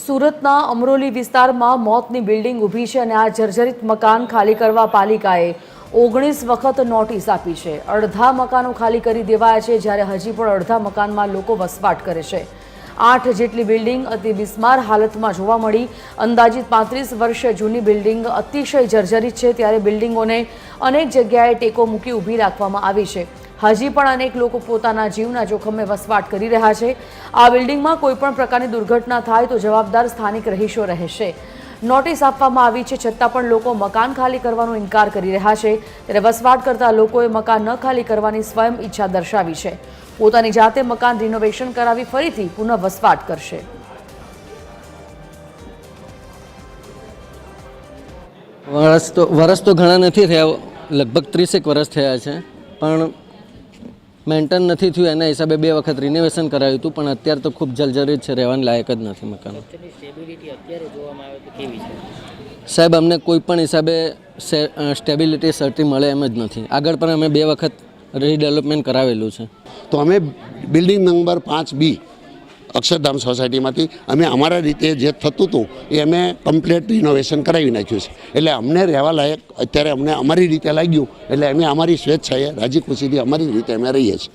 સુરતના અમરોલી વિસ્તારમાં મોતની બિલ્ડિંગ ઊભી છે અને આ જર્જરિત મકાન ખાલી કરવા પાલિકાએ ઓગણીસ વખત નોટિસ આપી છે. અડધા મકાનો ખાલી કરી દેવાયા છે જ્યારે હજી પણ અડધા મકાનમાં લોકો વસવાટ કરે છે. આઠ જેટલી બિલ્ડિંગ અતિ બિસ્માર હાલતમાં જોવા મળી. અંદાજિત પાંત્રીસ વર્ષ જૂની બિલ્ડિંગ અતિશય જર્જરિત છે. ત્યારે બિલ્ડિંગોને અનેક જગ્યાએ ટેકો મૂકી ઊભી રાખવામાં આવી છે. હજી પણ અનેક લોકો પોતાના જીવના જોખમે વસવાટ કરી રહ્યા છે. આ બિલ્ડિંગમાં કોઈપણ પ્રકારની દુર્ઘટના થાય તો જવાબદાર સ્થાનિક રહીશો રહેશે. નોટિસ આપવામાં આવી છે, છતાં પણ લોકો મકાન ખાલી કરવાનો ઇનકાર કરી રહ્યા છે. ત્યારે વસવાટ કરતા લોકોએ મકાન ન ખાલી કરવાની સ્વયં ઈચ્છા દર્શાવી છે. પોતાની જાતે મકાન રિનોવેશન કરાવી ફરીથી પુનઃ વસવાટ કરશે. વરસ તો વરસ તો ઘણા નથી થયા, લગભગ ત્રીસેક વરસ થયા છે. પણ મેન્ટેન નથી થયું એના હિસાબે બે વખત રિનોવેશન કરાવ્યું હતું પણ અત્યારે તો ખૂબ જર્જરિત છે રહેવાની લાયક જ નથી મકાનો. તેની સ્ટેબિલિટી અત્યારે જોવામાં આવે તો કેવી છે? સાહેબ અમને કોઈ પણ હિસાબે સ્ટેબિલિટી સર્ટી મળે એમ જ નથી. આગળ પણ અમે બે વખત રીડેવલપમેન્ટ કરાવેલું છે. તો અમે બિલ્ડિંગ નંબર પાંચ બી અક્ષરધામ સોસાયટીમાંથી અમે અમારા રીતે જે થતું હતું એ અમે કમ્પ્લેટ રિનોવેશન કરાવી નાખ્યું છે. એટલે અમને રહેવા લાયક અત્યારે અમને અમારી રીતે લાગ્યું એટલે અમે અમારી સ્વેચ્છાએ રાજી ખુશીથી અમારી રીતે અમે રહીએ છીએ.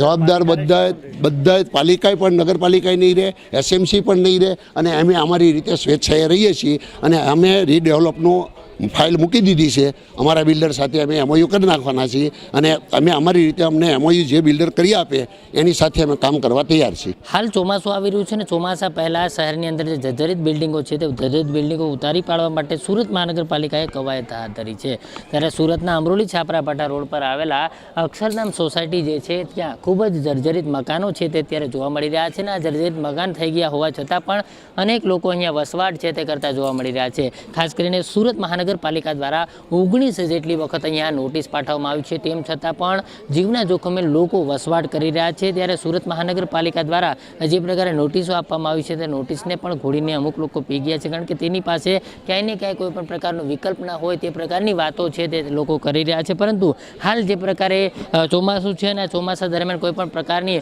જવાબદાર બધા બધા પાલિકાએ પણ નગરપાલિકાએ નહીં રહે એસએમસી પણ નહીં રહે અને અમે અમારી રીતે સ્વેચ્છાએ રહીએ છીએ અને અમે રીડેવલપનું ફાઇલ મૂકી દીધી છે. અમારા બિલ્ડર સાથે અમે એમઓયુ કરી નાખવાના છીએ અને અમે અમારી રીતે અમને એમઓયુ જે બિલ્ડર કરી આપે એની સાથે અમે કામ કરવા તૈયાર છીએ. હાલ ચોમાસું આવી રહ્યું છે ને ચોમાસા પહેલાં શહેરની અંદર જે જર્જરિત બિલ્ડિંગો છે તે જર્જરિત બિલ્ડિંગો ઉતારી પાડવા માટે સુરત મહાનગરપાલિકાએ કવાયત હાથ ધરી છે. ત્યારે સુરતના અમરોલી છાપરાપાટા રોડ પર આવેલા અક્ષરધામ સોસાયટી જે છે ત્યાં ખૂબ જ જર્જરિત મકાનો છે તે અત્યારે જોવા મળી રહ્યા છે ને આ જર્જરિત મકાન થઈ ગયા હોવા છતાં પણ અનેક લોકો અહીંયા વસવાટ છે તે કરતા જોવા મળી રહ્યા છે. ખાસ કરીને સુરત મહાનગરપાલિકા દ્વારા ઓગણીસ જેટલી વખત અહીંયા નોટિસ પાઠવવામાં આવી છે. તેમ છતાં પણ જીવના જોખમે લોકો વસવાટ કરી રહ્યા છે. ત્યારે સુરત મહાનગરપાલિકા દ્વારા જે પ્રકારે નોટિસો આપવામાં આવી છે તે નોટિસને પણ ઘોડીને અમુક લોકો પી ગયા છે. કારણ કે તેની પાસે ક્યાંય ને ક્યાંય કોઈ પણ પ્રકારનો વિકલ્પ ના હોય તે પ્રકારની વાતો છે તે લોકો કરી રહ્યા છે. પરંતુ હાલ જે પ્રકારે ચોમાસું છે અને ચોમાસા દરમિયાન કોઈ પણ પ્રકારની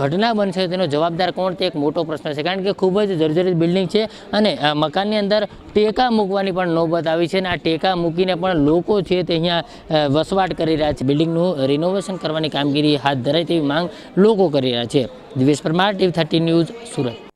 ઘટના બનશે તેનો જવાબદાર કોણ તે એક મોટો પ્રશ્ન છે. કારણ કે ખૂબ જ જર્જરિત બિલ્ડિંગ છે અને મકાનની અંદર ટેકા મૂકવાની પણ નોબત આવી છે અને આ ટેકા મૂકીને પણ લોકો છે તે અહીંયા વસવાટ કરી રહ્યા છે. બિલ્ડિંગનું રિનોવેશન કરવાની કામગીરી હાથ ધરાય તેવી માંગ લોકો કરી રહ્યા છે. Divesh Parmar, TV thirty news, Surat.